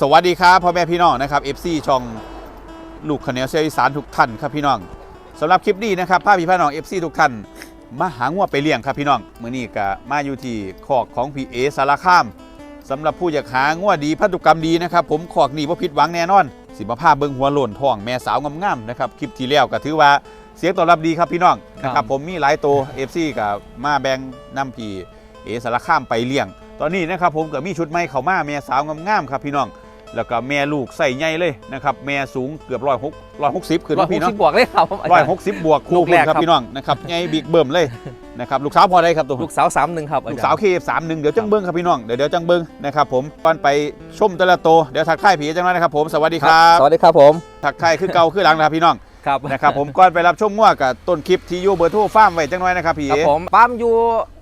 สวัสดีครับพ่อแม่พี่น้องนะครับ FC ช่องลูกขเนียวเสียอีสานทุกท่านครับพี่น้องสำหรับคลิปนี้นะครับภาพพี่พี่น้อง FC ทุกท่านมาหางวไปเลี้ยงครับพี่น้องมื้อนี้ก็มาอยู่ที่คอกของพี่เอสารคามสำหรับผู้อยากหางวดีพันธุกรรมดีนะครับ ผมคอกนี้บ่ผิดหวังแน่นอน สิมาพาเบิ่งหัวโล้นท้องแม่สาวงามๆนะครับคลิปที่แล้วก็ถือว่าเสียงตอบรับดีครับพี่น้องนะครับผมมีหลายตัว FC ก็มาแบ่งนำพี่เอสารคามไปเลี้ยง ตอนนี้นะครับผมก็มีชุดใหม่เข้ามาแม่สาวงามๆครับพี่น้อง แล้วก็แม่ลูกใส่ใหญ่เลยนะครับแม่สูงเกือบร้อยหกร้อยหกสิบขึ้นร้อยนะหพี่กน้อสิงบบวกเลยครับอาร้อจายรย์ หกสิบบวกคู่ลูกแรกคครัรับ บพี่น้องนะครับใหญ่บิ๊กเบิ่มเลยนะครับลูกสาวพอได้ครับตัว ลูกสาวสามหนึ่งครับอลูกจรย์สาวเคสามหนึ่งเดี๋ยวจังเบิ้งครับพี่น้อง เดี๋ยวเดี๋ยวจังเบิ้งนะครับผมก่อนไปชมแต่ละโตวเดี๋ยวทักทายผีจังเลยนะครับผม สวัสดีครับ สวัสดีครับผม ทักทายคือเก่าคือหลังนะครับพี่น้อง ครับนะครับผมก่อนไปรับชมมั่วกับต้นคลิปที่อยู่เบอร์โทรฟาร์มไว้จังน้อยนะครับพี่ ครับผมปั๊มอยู่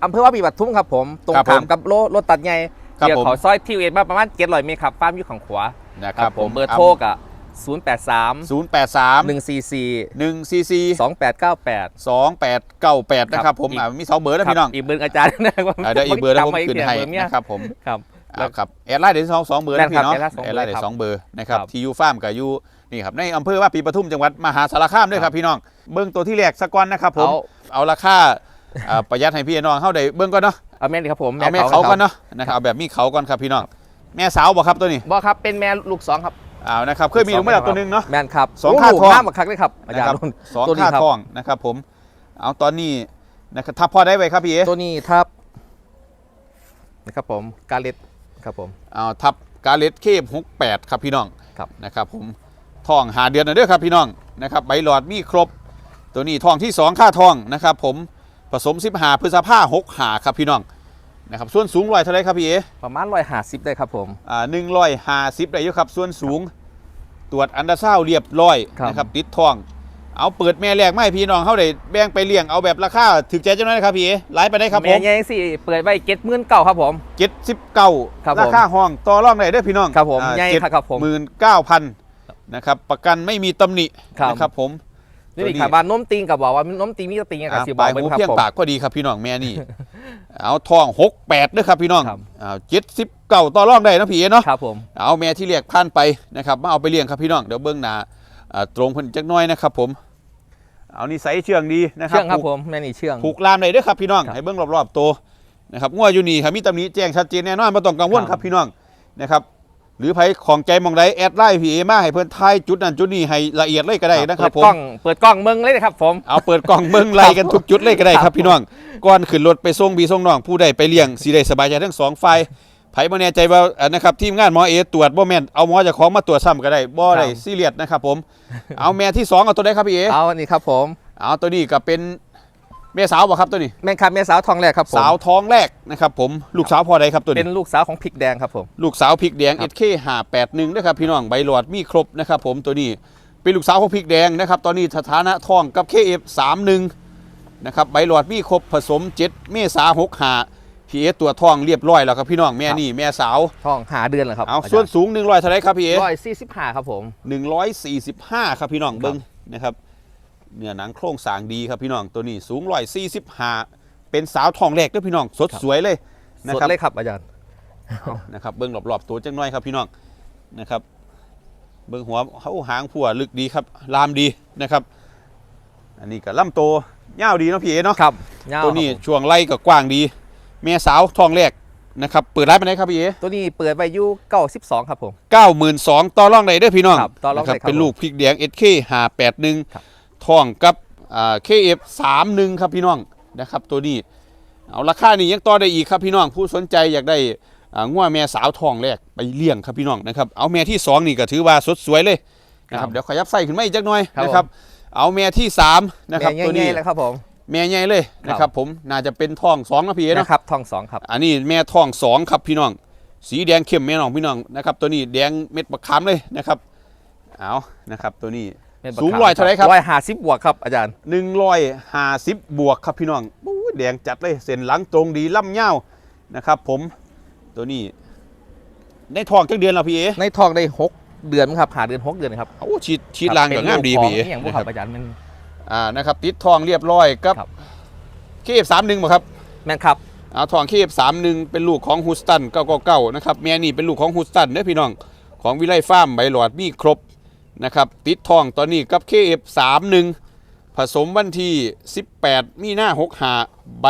อำเภอว่าปีปทุมครับผม ตรงครับผมขามกับโลรถตัดใหญ่ครับเดี๋ยวผม เขาซอยทิวเอ็ดมาประมาณเจ็ดร้อยเมตรครับปั๊มอยู่ฝั่งขวานะครับผมเบอร์โทรกับศูนย์แปดสามศูนย์แปดสามหนึ่งสี่สี่หนึ่งซีซีสองแปดเก้าแปดสองแปดเก้าแปดนะครับผมอีกอ่ามีสองเบอร์นะพี่น้องอีกเบอร์อาจารย์นะว่าอ่าเดี๋ยวอีกเบอร์แล้วผมจำไว้ขึ้นให้เบอร์เยนะครับผม ครับ อ่าครับแอดไลน์เดี๋ยวสองสองเบอร์แม่นะนครับพี่เนาะแอดไลน์สองแอดไลน์เดี๋ยวเบอร์สองเบอร์นะครับครับ ที่ยูฟาร์มกับยู นี่ครับในอำเภอว่าปีปทุมจังหวัดมหาสารคามด้วยครับพี่น้องเบิ้งตัวที่แรกสกอนนะครับผมเอา เอาราคาอ่าประหยัดให้พี่น้องเข้าได้เบิ้งก่อนเนาะเอาแม่นครับผมเอาแม่เขาก่อนเนาะนะครับเอาแบบมีเขาก่อนครับพี่น้องแม่สาวบอกครับตัวนี้บอครับเป็นแม่ลูกสองครับ เอานะครับเคยมีลูกไม่หลับตัวหนึงเนาะ แม่นครับสองโค่าทองลูกห้ามมาครั้งเลยครับอานะจารครับย์สองตัวนี้ค่าครับ ทองนะครับผม เอาตอนนี้นะครับถ้าพอได้ไว้ครับพี่เอตัวนี้ทับนะครับผมกาเลตครับผม เอาทับกาเลตเคฟหกแปดครับพี่น้องครับ นะครับผม ทองหาเดือนนะเด้อครับพี่น้องนะครับใบหลอดมีครบ ตัวนี้ทองที่ 2 ค่าทองนะครับผมผสมสิบหาพฤษภาหกหาครับพี่น้องนะครับส่วนสูงร้อยเท่าไรครับพี่เอประมาณร้อยห้าสิบได้ครับผมอ่าหนึ่งร้อยห้าสิบได้อยู่ครับ ส่วนสูงตรวจอันดาซาวด์เรียบร้อยครับนะครับติดทอง เอาเปิดแม่แรกไม่พี่น้องเขาได้แบ่งไปเลี้ยงเอาแบบราคาถึกใจจังเลยนะครับพี่เอไลฟ์ไปได้ครับผแม่มใหญ่สิเปิดไว้เก็ดหมื่นเก้าครับผมเจ็ดสิบเก้าครับผมราคาห้องต่อรองได้เด้อพี่น้องครับผมอ่าใหญ่เจ็ดครับผมหมื่นเก้าพัน นะครับ ประกันไม่มีตำหนิครับ นะครับผมนี่นี่ครับบ้านน้มติงกับบอกว่าน้มติงมีกระติงกับอ่าสิบปบอลากยเป็นหูครับเพียงผม ปากก็ดีครับพี่น้องแม่นี่ เอาทองหกแปดด้วยครับพี่น้องครับ เอาเจ็ดสิบเก้าต่อรองได้นะพี่เนาะ ครับผม เอาแม่ที่เรียกพันไปนะครับมาเอาไปเลี้ยงครับพี่น้องเดี๋ยวเบื้องหน้าอ่าตรงเพิ่นจักหน้อยนะครับ ผม เอานี่ใส่เชื่องดีนะครัเชื่องครับผูกผมแม่นี่เชื่อง ผูกลามได้เด้วยครับพี่น้องครับ ให้เบื้องรอบๆตัวนะครับงัวอยู่นี่ครับมีตำหนิแจ้งชัดเจนแน่นอนไม่ต้องกังวลครับครับพี่น้องนะครับ หรือไผของใจมองใดแอดไลน์พี่เอมาให้เพิ่นทายจุดนั้นจุดนี้ให้ละเอียดเลยก็ได้นะครับเปิผดกล้มองเปิดกล้องเมืองเลยนะครับผมเอาเปิดกล่องเบิ่งไล่กันทุกจุดเลยก็ได้คครัรับบพี่น้องก่อนขึ้นรถไปส่งพี่ส่งน้องผู้ใดไปเลี้ยงสิได้สบายใจทั้งสองฝ่ายไผบ่แน่ใจว่าอ่านะครับทีมงานหมอเอตรวจบ่แม่นเอาหมอเจะของมาตรวจซ้ำก็ได้บ่ได้ซีเรียสนะครับผม เอาแม่ที่สองเอาตัวใดครับพี่เอเอาอันนี้ครับผม เอาตัวนี้ก็เป็น แม่สาวบ่ครับตัวนี้ แม่ครับแม่สาวทองแรกครับผมสาวท้องแรกนะครับผมลูกสาวพอใดครับตัวเป็นี้นลูกสาวของพริกแดงครับผม ลูกสาวพริกแดงครับ SK 581นะครับพี่น้องใบหลอดมีครบนะครับผมตัวนี้เป็นลูกสาวของพริกแดงนะครับตอนนี้สถานะท้องกับ KF31 นะครับใบหลอดมีครบผสม 7 เมษา65พีเอตัวท้องเรียบร้อยแล้วครับพี่น้องแม่นี่แม่สาวทองหาเดือนเหรอครับเอาส่วนสูง100เท่าไหรครับพี่เอร้อยสี่สิบห้าครับผม145 ครับพี่น้องเบิ้งนะครับ เนื้อหนังโครงสร้างดีครับพี่น้องตัวนี้สูง145เป็นสาวท้องแรกด้วยพี่น้องสดสวยเลยนะสดครับเลยครับอาจารย์นะครับเบิ้งรอบๆตัวจังน้อยครับพี่น้องนะครับ เบิ้งหัวเขาหางผัวลึกดีครับลามดีนะครับ อันนี้ก็ลำโตวยาวดีเนาะพี่เอเนาะครับยาวตัวนี้ครับผมช่วงไล่ก็กว้างดีแม่สาวทองแรกนะครับเปิดร้านไปไหนครับพี่เอตัวนี้เปิดไว้อยู่เก้าสิบสองครับผมเก้าหมื่นสองต่อรองได้เด้อพี่น้องครับต่อรองได้นะครับเป็นลูกพริกแดง SK ห้าแปดหนึ่งครับ ทองกับอ่า KF สามหนึ่งครับพี่น้องนะครับตัวนี้เอาราคานี่ยังต่อได้อีกครับพี่น้องผู้สนใจอยากได้อ่างัวแม่สาวทองแรกไปเลี้ยงครับพี่น้องนะครับเอาแม่ที่สองนี่ก็ถือว่าสดสวยเลยนะครับครับเดี๋ยวขยับไส้ขึ้นมาอีกจักหน่อยครับนะครับเอาแม่ที่สามนะครับแม่ตัวนี้ใหญ่ๆเลยครับผมแม่ใหญ่เลยนะครับผมน่าจะเป็นทองสองนะพี่เอ๋เนาะนะครับทองสองครับอันนี้แม่ทองสองครับพี่น้อง สีแดงเข้มแม่น้องพี่น้องนะครับตัวนี้แดงเม็ดบักขามเลยนะครับเอานะครับตัวนี้ สูงร้อยเท่าไหร่ครับ ร้อยห้าสิบบวกครับอาจารย์ หนึ่งร้อยห้าสิบบวกครับพี่น้องอู้แดงจัดเลย เส้นหลังตรงดีล่ำเง่าวนะครับ ผม ตัวนี้ ได้ทองจักเดือนแล้วพี่เอ๋ในทองได้หกเดือนครับหาเดือนหกเดือนครับโอ้ชีดชีดลางกับงามดีเป็นลูพี่ของอย่างพวกนะคครัรับบอาจารย์มัน อ่านะครับ ติดทองเรียบร้อยกับครับ เคฟสามหนึ่งบ่ครับแม่นครับ เอาทองเคฟสามหนึ่งเป็นลูกของฮูสตันเก้าเก้าเก้านะครับแม่นี่เป็นลูกของฮูสตันเด้อพี่น้องของวิไลฟาร์มใบหลอดมีครบ นะครับติดทองตอนนี้กับ KF31 ผสมวันที่ 18 มีหน้า6หาใบ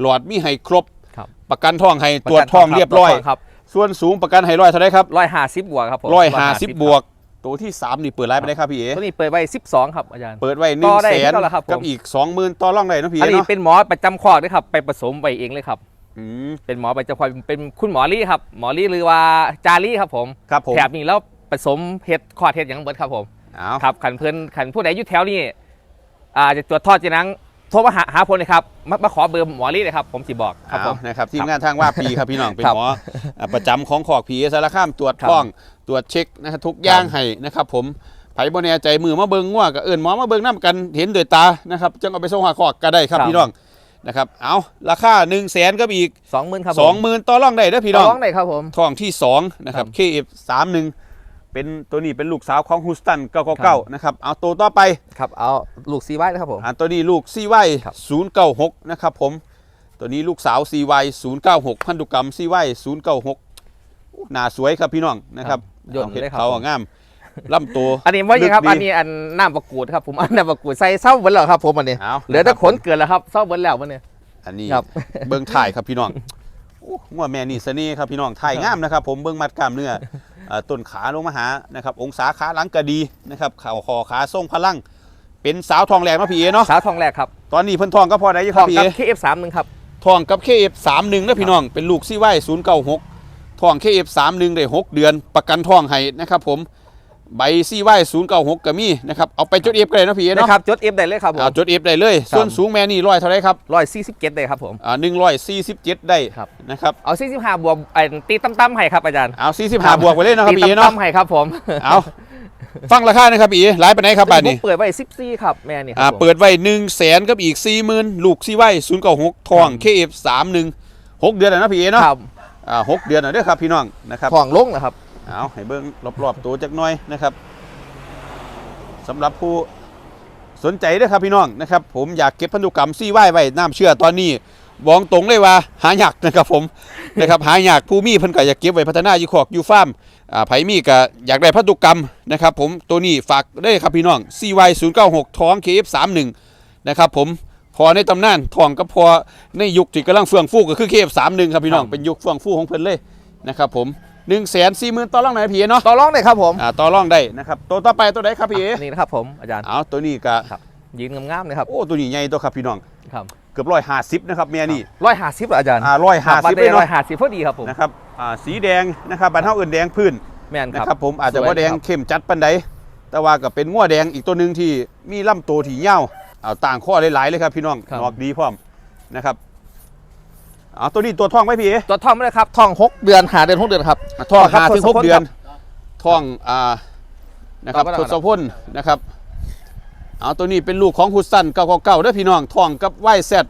หลอดมีให้ครบครับประกันทองให้ตรวจทองเรียบร้อยครับส่วนสูงประกันให้ร้อยเท่าไรครับร้อยห้าสิบบวกครับผมร้อยห้าสิบบวก ตัวที่3นี่เปิดไลฟ์ไปได้ครับพี่เอ๋ตัวนี้เปิดไว้สิบสองครับอาจารย์เปิดไว้หต่นึ่งอได้แสนเท่าไหร่ครับผมกับอีก20,000ต่อร่องได้เนาะพี่อันเอ๋นี้เนาะเป็นหมอประจำคอกด้วยครับ ไปผสมไปเองเลยครับอืมเป็นหมอประจำคอกเป็นคุณหมอลี่ครับ หมอลี่หรือว่าจารี่ครับผมครับผมแถบนี้แล้ว ผสมเห็ดคอดเห็ดอย่างเบิดครับผมเอาครับขันเพื่อนขันผู้ใดอยู่แถวนี้อ่าจะตรวจทอดจีนังโทรมาหาหาผมเลยครับมามาขอเบอร์หมอลี่เลยครับ ผมสิบอกครับผเอามนะครับทีมงานทางว่าปีครับพี่น้องเป็นครับหมออ่าประจำของขอกผีสารคามตรวจครับท้องตรวจเช็คนะฮะทุกอย่างครับให้นะครับ ผมไผบ่แน่ใจมือมาเบิ่งง่วก็เอิ้นหมอมาเบิ่งนํกันเห็นด้วยตานะครับจังเอาไปส่งหาขอกก็ได้ครับพี่น้องนะครับ เอาราคา1 0 0 0 0แสนกับอีกสองหมื่นครับผม20,000ต่อรองได้เด้อพี่น้องร้องได้ครับผมท้องที่ 2 นะครับครับ KF31 เป็นตัวนี้เป็นลูกสาวของฮูสตันครับ999นะครับเอาตัวต่อไปครับเอาลูกซีไว้นะครับผม อ่าตัวนี้ลูก CY ครับ 096นะครับผมตัวนี้ลูกสาว CY 096พันธุกรรม CY 096หน้าสวยครับพี่น้องนะครับยนต์เอาเห็ดเลยครับ เขาผมอะงามลำตัวอันนี้ว่าอย่างครับ ลึกดี อันนี้อันน้ำประกูดครับผมอันน้ำประกูดใส่เศร้าเบิ้ลแล้วครับผมอันนี้เอา เหลือแต่นะครับขนเกินแล้วครับเศร้าเบิ้ลแล้วมันเนี่ย อันนี้ครับ เบิ้งถ่ายครับพี่น้องโอ้ งัวแม่นี่เสน่ห์ครับพี่น้องถ่ายงามนะครับ ผมเบิ้งมัดกล้ามเนื้ออ่าต้นขาลงมาหานะครับ องศาขาหลังก็ดีนะครับเข่าคอขาทรงพลัง เป็นสาวทองแหลกเนาะพี่เอเนาะสาวทองแรกครับตอนนี้เพิ่นทองก็พอได้อยู่ทครัอบงพี่กับเอ KF 3 1ครับทองกับ KF31 นะพี่น้องเป็นลูกซี่ไว้096ทอง KF31 ได้6เดือนประกันทองให้นะครับผม ใบซี่ไว้096ก็มีนะครับเอาไปจดเอฟก็ได้นะพี่เอ๋นะเนาะครับจด F ได้เลยครับผมเอาจดเอฟได้เลย ครับ ส่วนสูงแม่นี่ร้อยเท่าไรครับร้อยสี่สิบเจ็ดได้ครับผม อ่า147ได้ครับ นะครับเอาสี่สิบห้าบวกไอ้ตีตั้มๆให้ครับอาจารย์เอา45บวกไปเลยนะครับตีพี่เอ๋เนาะตั้มๆให้ครับผมเอาฟังราคานะครับพี่เอ๋หลายไปไหนครับบาทนี้ ผมเปิดไว้สิบสี่ครับแม่นี่คอ่ารับผมเปิดไว้1 0 0 0 0แสนกับอีก40,000ลูกซี่ไว้096ทอง KF31 6เดือนแล้วนะพี่เอ๋เนาะครับอ่าหกเดือนแล้วเด้อครับพี่น้องนะครับทองลงนะครับ เอาให้เบิ้งรอบๆตัวจักหน่อยนะครับสำหรับผู้สนใจเด้อครับพี่น้องนะครับ ผมอยากเก็บพันธุกรรมซี่ไว้ไว้น้ำเชื่อตอนนี้บอกตรงเลยว่าหายากนะครับผมนะครับหายากผู้มีเพิ่นก็อยากเก็บไว้พัฒนาอยู่ขอกอยู่ฟาร์มอ่าไผมีก็อยากได้พันธุกรรมนะครับ ผมตัวนี้ฝากได้ครับพี่น้อง CY 096 ท้อง KF31 นะครับผมพอในตำนานทองก็พอในยุคที่กำลังเฟื่องฟูก็คือ KF31 ครับพี่น้องครับเป็นยุคเฟื่องฟูของเพิ่นเลยนะครับผม 1 4 0 0 0 0ต่อรองไหนพี่เอ๋เนาะต่อรองได้ครับผมอ่าต่อรองได้นะครับตัวต่อไปตัวไหนครับพี่เอ๋นี่นะครับผมอาจารย์เอาตัวนี้ก็ครับยืนงามๆเลยครับโอ้ตัวนี้ใหญ่ตัวครับพี่น้องครับเกือบร้อยห้าสิบนะครับแม่นี่ร้อยห้าสิบอาจารย์อ่าร้อยห้าสิบเลเลยยร้อเนาะยห้าสิบพอดีครับผมนะครับอ่าสีแดงนะครับบ้านเฮาเอิ้นแดงพื้นแม่นนะคครัรับบผมอาจจะสวยว่าแดงครับเข้มจัดปันใดแต่ว่าก็เป็นงัวแดงอีกตัวหนึ่งที่มีลำตัวที่ยาวเอาต่างข้อหลายๆเลยครับพี่น้องครับนอกดีพร้อมนะครับเอาตัวนี้ตัวท่องไหมพี่เอ๋ตัวทองไม่ได้ครับทองหกเดือนหาเดือนหกเดือนครับท่องครับหาถึงทศหกพลเดือนครับท่องอ่านะครับต่อไปทแล้วศพลนะครับเอาตัวนี้เป็นลูกของฮุสตัน999เด้อพี่น้องท่องกับไวแซด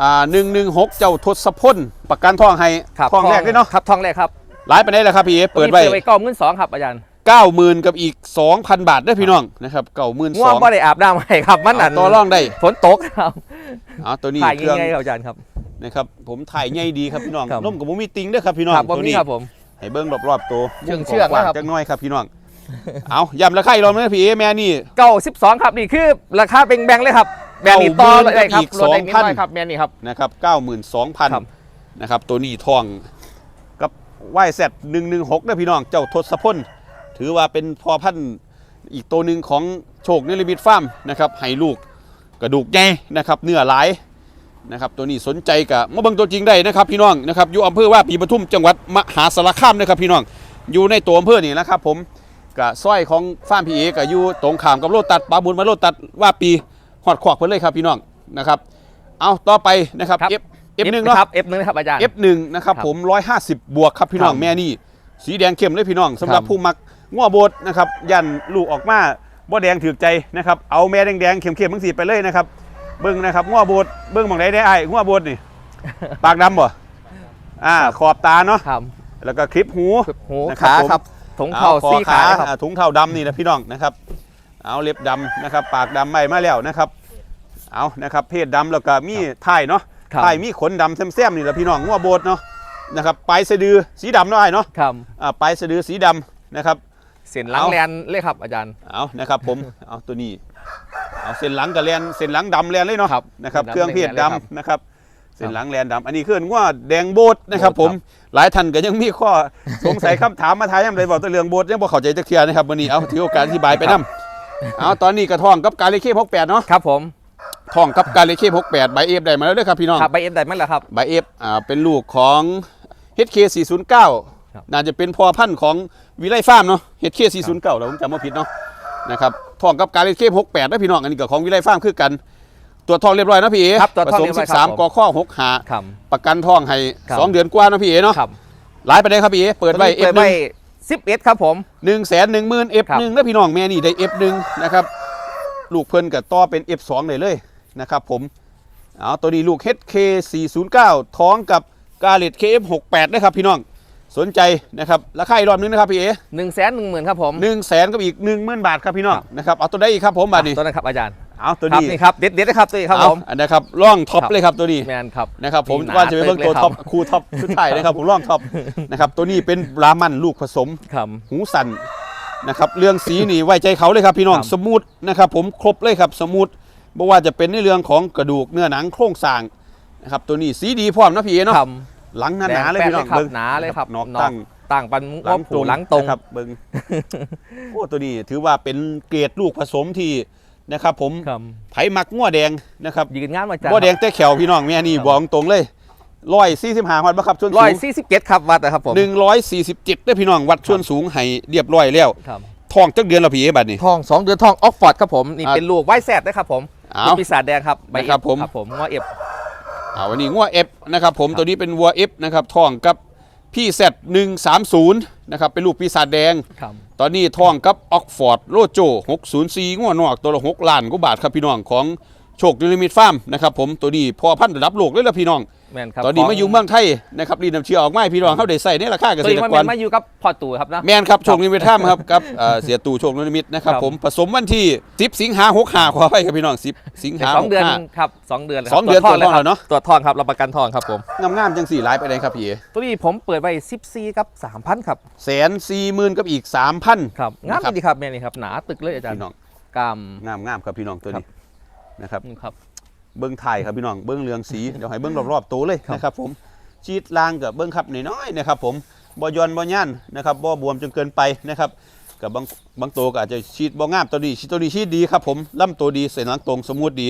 อ่า116เจ้าทศพลประกันท่องให้ครับท่องแรกด้วยเนาะครับทองแรกครับหลายไปไหนแล้วครับพี่เอ๋เปิดไว้เปิดไว้เก้าหมื่นสองครับอาจารย์90,000กับอีก2,000บาทเด้อพี่น้องนะครับ92,000ง่วงบ่ได้อาบน้ำให้ครับมันอันต่อรองได้ฝนตกครับเอาตัวนี้ถ่ายเครื่องง่ายๆครับอาจารย์ครับ นะครับผมถ่ายใหญ่ดีครับพี่น้องครับนมกับบ่มีติงเด้อครับพี่น้องครับบ่ตัวมีนี้ครับผม ให้เบิ่งรอบๆตัวเชื่องเชื่องกว้างนะครับๆจักหน้อยครับพี่น้อง เอาย้ำราคาอีกรอบนึงนะพี่เอ๋แม่นี่ เก้าสิบสองครับนี่คือราคาเป็นแบงค์เลยครับแบงค์นี่ต่อเก้าหมื่นเลยครับกับอีกลดได้นิดหน่อย2,000ครับแบงค์นี่ครับ นะครับครับ 92,000นะครับ ตัวนี้ทอง กับไหวแซด116เด้อพี่น้อง เจ้าทศพล ถือว่าเป็นพ่อพันธุ์อีกตัวหนึ่งของโชคเนลิมิตฟาร์มนะครับ ให้ลูกกระดูกใหญ่นะครับ เนื้อหลาย นะครับตัวนี้สนใจกับมาเบิ่งตัวจริงได้นะครับพี่น้องนะครับอยู่อำเภอว่าปีปทุมจังหวัดมหาสารคามนะครับพี่น้องอยู่ในตัวอำเภอนี่นะครับผมกับสร้อยของฟาร์มพีเอกับอยู่ตรงขามกับโลตัดปาบุญมาโลตัดว่าปีหอดขวากเพิ่นเลยครับพี่น้องนะครับเอาต่อไปนะครับครับ F F1 เนาะครับ F1 นะครับอาจารย์ F1 นะครับครับผม150บวกครับพี่น้องครับแม่นี่สีแดงเข้มเลยพี่น้องสำหรับครับผู้มักง้อโบดนะครับยันลูกออกมาบ่แดงถือใจนะครับเอาแม่แดงๆเข้มๆทั้งสีไปเลยนะครับ เบิ้งนะครับง้อโบดเบิ้งหมองไหนได้ไอ้ง้อโบดนี่ ปากดำบ่อ่าขอบตาเนาะครับแล้วก็คลิปหูหูนะครับขาผม ครับถุงเข่าอคอซี่ขาครับ อ่ถุงเท้าดำนี่นะพี่น้องนะครับ เอาเล็บดำนะครับ ปากดำไม่มาแล้วนะครับ เอานะครับ เพศดำแล้วก็มีท้ายเนาะครับ ท้ายมีขนดำแซมๆนี่แหละพี่น้องง้อโบดเนาะนะครับปลายสะดือสีดำเนาะไอ้เนาะครับอ่าปลายสะดือสีดนะครับ เส้นหลังเอา แลนเลยครับอาจารย์ เอานะครับผม เอาตัวนี้ เอาเส้นหลังกับแลนเส้นหลังดำแลนเลยเนาะครับนะครับเส้นหลังเครื่องเพศแลนเลยครับดำนะครับเส้นหลังแลนดำอันนี้คือว่าแดงโบดนะครับโบผสมครับหลายท่านก็ยังมีข้อสงสัยคำถามมาทายยังไงบอกตัวเรื่องโบดยังบ่เข้าใจจะเคลียร์นะครับวันนี้เอาถือโอกาสอธิบายไปนํเอาตอนนี้กระท่องกับการเลขหกแปดเนาะครับผมท่องกับการเลขหกแปดใบเอฟได้มาแล้วเด้อครับพี่น้องครับใบเอ็มได้ไหมล่ะครับใบเอฟอ่าเป็นลูกของ HK 409ครับน่าจะเป็นพ่อพันธุ์ของวิไลฟาร์มเนาะ HK 409เราผมจำไม่ผิดเนาะ นะครับท่องกับการเลข68นะพี่น้องอันนี้ก็ของวิไลฟาร์มคือกัน ตัวจทองเรียบร้อยนะพี่เอครับตรวจผทองสมเรียบร้อยครับ13กอข้อ6หาครับ ประกันทองให้ครับ สองเดือนกว่านะพี่เอเนาะครับหลายไปได้ครับพี่เอเปิดไว้เปิด F1 ไว้สิบเอ็ดครับผม หนึ่งแสนหนึ่งหมื่นครับ F1 นะพี่น้องแม่นี่ได้ F1 นะครับลูกเพิ่นกับต่อเป็น F2 เลยเลยนะครับผมเอาตัวนี้ลูก HK 409 ท้องกับกาเลต KF 68 นะครับพี่น้อง สนใจนะครับราคาอีกรอบนึงนะครับพี่เอหนึ่งแสนหนึ่งหมื่นครับผมหนึ่งแสนกับอีกหนึ่งหมื่นบาทครับพี่น้องครับนะครับเอาตัวได้อีกครับผมบาทนี้ตัวนั้นครับอาจารย์เอาตัวครับนี้นี่ครับเด็ดเด็ดนะครับตัวนี้ครับเอาผมอันนะครับร่องท็อปครับเลยครับตัวนี้แมนครับนะครับผมนี่หนาว่าจะไปเบิ่งตัวตึกเลยครับท็อปคู่ท็อปชุดไทายนะครับผมร่องท็อปนะครับตัวนี้เป็นบรามันลูกผสมครับหูสันนะครับเรื่องสีนี่ไว้ใจเขาเลยครับพี่น้องครับสมูทนะครับผมครบเลยครับสมูทบ่ว่าจะเป็นในเรื่องของกระดูกเนื้อหนังโครงสร้างนะครับตัวนี้สีดีพร้อมนะพี่เอเนาะ ครับหลังหนาๆเลยแดงพี่น้องแป๊ดเบิ่งหนาเลยครับนอกนอกตั้งต่างปันหลังผูหลังตรงนะครับเบิ่งโอ้ตัวนี้ถือว่าเป็นเกรดลูกผสมที่นะครับผมครับไผมักงัวแดงนะครับยืนงานมาจากงัวแดงแต่แขวพี่น้องแม่นี่บอกตรงเลยร้อยสี่สิบห้าวัดบ่ครับส่วนร้สูอยงสี่สิบเจ็ดครับวัดนะครับผมหนึ่งร้อยสี่สิบเจ็ดได้อพี่น้องวัดส่วนสูงให้เรียบร้อยแล้วครับทองจักเดือนและพี่เอบัดนี้ทองสองเดือนทองออกฟอร์ดครับผมนี่อะเป็นลูกไวแซดนะครับผมเอาลูกปีศาจแดงครับใบนะครับผมครับผมงอเอฟ อ่าวันนี้งัวเอฟนะครับผมครับตัวนี้เป็นวัวเอฟนะครับทองกับพี่แซดหนึ่งสามศูนย์นะครับเป็นลูกปีศาจแดง ครับตอนนี้ทองกับออกฟอร์ดโรโจ604งัวนอกตัวละ6ล้านกว่าบาทครับพี่น้องของ โชคดิลิมิตฟาร์มนะครับผมตัวนี้พอพันธุ์ระดับโลกเลยละพี่น้องแมนครับตอนนี้ขงมาอยู่เมืองไทยนะครับรีดน้ำเชื่อออกมาให้พี่น้องเขาได้ใส่ในราคาเกตัวษนี้ตรมันกรมาอยู่กับพอตู่ครับนะแมนครับโชคดิลิมิตฟาร์มครับกับเอ่อเสียตู่โชคดิลิมิตนะครับครับผมผสมวันที่10สิงหา65ขอไปครับพี่น้อง10สิงหาสองเดือน65ครับสองเดือนลยครับสองเดือนตรวจตรวจทองแล้วเนอะตรวจทองครับรับประกันทองครับผมงามๆจังสี่ไลฟ์ไปเลยครับพี่เอตัวนี้ผมเปิดไว้สิบซีกับสามพันครับแสนสี่หมื่นกับอีกสามพันครับงามนะครับดีครับแม่นี่ครับหนาตึกเลยอาจารย์พี่น้องกล้ามงามงามครับพี่น้องตัวนี้ นะครับนี่ครับเบิ้งไทยครับพี่น้องเบิ้งเรืองสีเดี๋ยวให้เบิ้งรอบๆตัวเลยครับนะครับผมชีดลางกับเบิ้งครับน้อยๆนะครับผมบ่ยอนบ่ย่านนะครับบ่บวมจนเกินไปนะครับกับบางบางตัวก็อาจจะชีดบ่งามตัวนี้ชีดตัวนี้ชีดดีครับผมล่ำตัวดีเส้นหลังตรงสมูทดี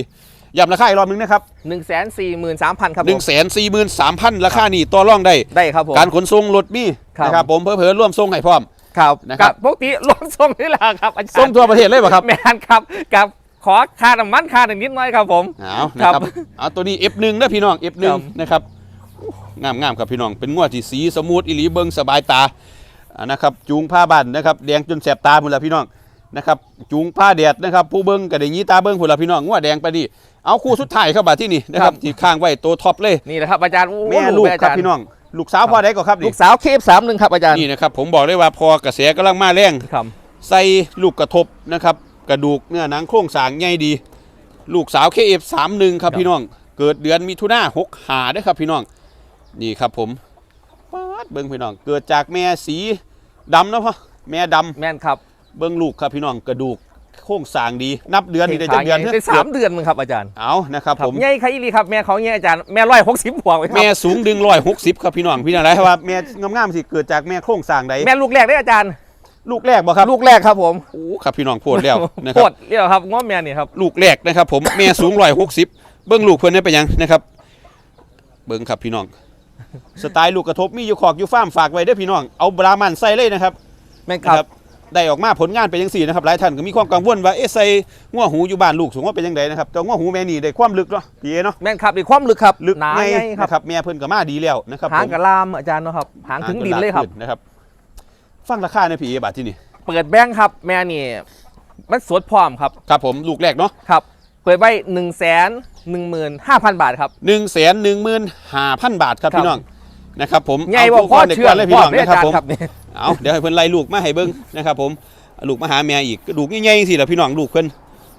ย้ำราคาอีกรอบหนึงนะครับหนึ่งแสนสี่หมื่นสามพันครับ1ผ4ม3 3 0 0 0 ราคานี่ต่อรองได้ ได้ครับผม การขนส่งรถมีครับนะครับผมเพิ่ร่วมส่งให้พร้อม ครับนะครับปกติรวมส่งนี่แหละครับอาจารย์ส่งทั่วประเทศเลยป่ะครับแมนครับกับ ขอค่าน้ำมันค่าหนึ่งนิดหน้อยครับผมเอานะครับเอาตัวนี้ F1 นะพี่น้อง F1 ครับนะครับงามงามๆครับพี่น้องเป็นงวดที่สีสมูทอิลีเบิงสบายตาอ่านะครับจูงผ้าบันนะครับแดงจนแสบตาพุ่นละพี่น้องนะครับจูงผ้าแดดนะครับผู้เบิ้งก็ได้ยีตาเบิ้งพุ่นละพี่น้องงวดแดงไปดิเอาคู่สุดท้ายเข้ามาที่นี่นะครับที่ข้างไว้ตัวท็อปเลยนี่แหละครับอาจารย์โอ้แม่ลูกไปอาครับจารย์พี่น้อง ลูกสาวพ่อได้ก็ครับลูนี่กสาวเคฟสามหนึ่งครับอาจารย์นี่นะครับผมบอกเลยว่าพอกระแสกำลังมาแรงครับใส่ลูกกระทบนะครับ กระดูกเนื้อหนังโครงสร้างใหญ่ดี ลูกสาวเคเอฟสามหนึ่งครับครับพี่น้อง เกิดเดือนมิถุนาหกหาได้อครับพี่น้อง นี่ครับผมป๊าดเบิ้งพี่น้อง เกิดจากแม่สีดำเนาะพ่อแม่ดำแม่นครับเบิ้งลูกครับพี่น้องกระดูกโครงสร้างดี นับเดือนนี่ได้จักเดือนได้สามเดือนมึงครับอาจารย์เอานะครับครับผมใหญ่ครับอีหลีครับแม่เขาใหญ่อาจารย์แม่ร้อยหกสิบหัวไว้ครับแม่สูงดึงร้อยหกสิบครับพี่น้องพี่น้องไรว่าแม่งามๆสิเกิดจากแม่โครงสร้างใดแม่ลูกแรกได้อาจารย์ ลูกแรกบ่ครับลูกแรกครับผมโอ้ครับพี่น้องโพดแล้วนะคโครับตรเรียกครับง้อแม่นี่ครับลูกแรกนะครับ ผมแม่สูงร้อยหกสิบเบิ้งลูกเพื่อนได้ไปยังนะครับ เบิ้งครับพี่น้อง สไตล์ลูกกระทบมีอยู่ขอกอยู่ฟาร์มฝากไว้เด้อพี่น้องเอาบรามันใส่เลยนะครับ แม่นคนะรับได้ออกมาผลงานเป็นยังสี่นะครับหลายท่านก็มีความกังวลว่าเอ๊ะใส่งัวหูอยู่บ้านลูกสูงว่าเป็นยังไงนะครับแต่งัวหูแม่นี่ได้ความลึกเนาะพี่เอเนาะแม่นครับอีกความลึกครับลึกหนาไงไงครับนะครับแม่เพิ่นก็มาดีแล้วนะครับหางผมกระลามอาจารย์เนาะครับหางถึงดินเลยครับหางก็ากขึ้นนะครับ ฟังราคาในพี่เอบาทที่นี่เปิดแบงค์ครับ แม่นี่ มันสวดพร้อมครับ ครับผมลูกแรกเนาะครับ เปิดไว้หนึ่งแสนหนึ่งหมื่นห้าพันบาทครับหนึ่งแสนหนึ่งหมื่นห้าพันบาทครับครับพี่น้องนะครับผมใหญ่บอกพ่อเด็กเชื่อก่อนเลยพี่พ่อน้องไม่นะอาครับจารผมย์ครับนี่เอาเดี๋ยวให้เพิ่นไล่ลูกมาให้เบิ่งนะครับผมลูกมาหาแม่อีกลูกใหญ่ๆสิล่ะพี่น้องลูกเพิ่น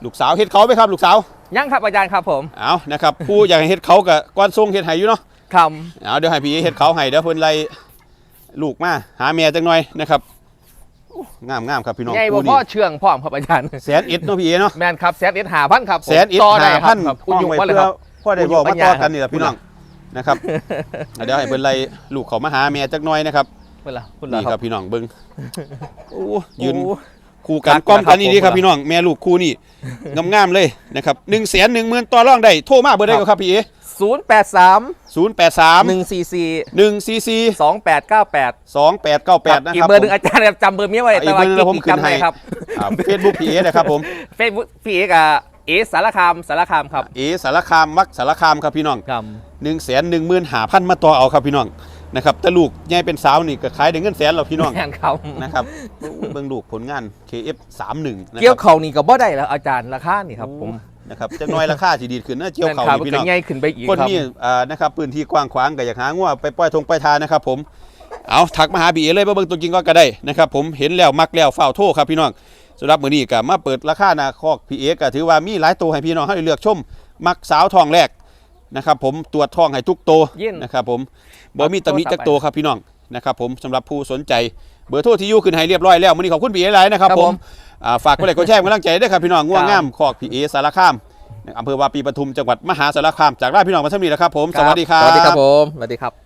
ลูกสาวเฮ็ดเขาไหมครับ ลูกสาวยังครับอาจารย์ครับผมเอานะครับผู้อยากให้เฮ็ดเขากับก้อนทรงเฮ็ดให้อยู่เนาะคเอาเดี๋ยวให้พี่เฮ็ดเขาให้เดี๋ยวเพิ่นไล่ ลูกมาหาแม่จังหน่อยนะครับโอ้งามงามครับพี่น้องใหญ่บ่คู่พ่นี้อเชื่องพร้อมครับอาจารย์ แสนเอ็ดเนาะพี่เอเนาะแมนครับแสนเอ็ดหาพันครับผมแสนเอ็ดต่อได้ห้าครัพับนครับคุณห้องยุงไว้ว่าเลยเพื่คอรับ พ่อได้บอกคุณมายุงต่อปัญญากันนี่แหละพี่น้องนะครับเดี๋ยวให้เพิ่นไล่ลูกเขามาหาแม่จักหน่อยนะครับเวลาคุณนี่คครัรับบพี่น้องเบิ้งโอ้ยืน โอ้ คู่กันครับก้อมกันนี่ครับดีครับผม พี่น้องแม่ลูกคู่นี่ งามๆเลยนะครับหนึ่งแสนหนึ่งหมื่นต่อรองได้โทรมาเบอร์ได้ก็ครับพี่เอ ศูนย์แปดสามศูนย์แปดสามหนึ่งสี่สี่หนึ่งซีซีสองแปดเก้าแปดสองแปดเก้าแปดนะอีคกรับเบอร์หนึ่งอาจารย์ครับจำเบอร์เมียไว้อีแต่กเบว่าอร์หนึงแล้วผมขึ้นจำให้ได้ครับเฟซบุ๊กพี่เอนะครับผมเฟซบุ๊กพี่เอกอะเอสารคามสารคามครับเอสารคามมักสารคามครับพี่น้องครับหนึ่งแสนหนึ่งหมื่นหาพันมาต่อเอาครับพี่น้องนะครับแต่ลูกใหญ่เป็นสาวนี่ก็ขายได้เงินแสนแล้วพี่น้องงานเขานะครับเบิ่งลูกผลงาน KF 31นะเกี่คยวรับเขานี่ก็บ่ได้แล้วอาจารย์ราคานี่ครับผม นะครับจะน้อยราคาที่ดีขึ้นนะเจียวแม่นเขาครับนี่พี่ก็น้องใหญ่ขึ้นไปอีกคนครับนี้อ่านะครับพื้นที่กว้างขวางก็อยากหางัวไปปล่อยทงปล่อยทานนะครับผมเอาทักมาหาบีเอเลยมาเบิ่งตัวจริงก็ก็ได้นะครับผมเห็นแล้วมักแล้วฝ้าวโทรครับพี่น้องสำหรับมื้อนี้ก็มาเปิดราคาหนาคอกพีเอก็ถือว่ามีหลายตัวให้พี่น้องให้เลือกชมมักสาวทองแรกนะครับผมตรวจทองให้ทุกตัวเยี่ยนนะครับผมบ่มีตำหนิจักตัวครับพี่น้องนะครับผมสำหรับผู้สนใจเบอร์โทรที่อยู่ขึ้นให้เรียบร้อยแล้วมื้อนี้ขอบคุณพีเอหลายนะครับครับผผมม อ่าฝากกดไลค์กดแชร์เป็นกำลังใจด้วยครับพี่น้องง่วงครับงามคอกพีเอสารคามอำเภอวาปีปทุมจังหวัดมหาสารคามจากราชพี่น้องมาสมีนะครับผมสวัสดีครับสวัสดีครับผมสวัสดีครับ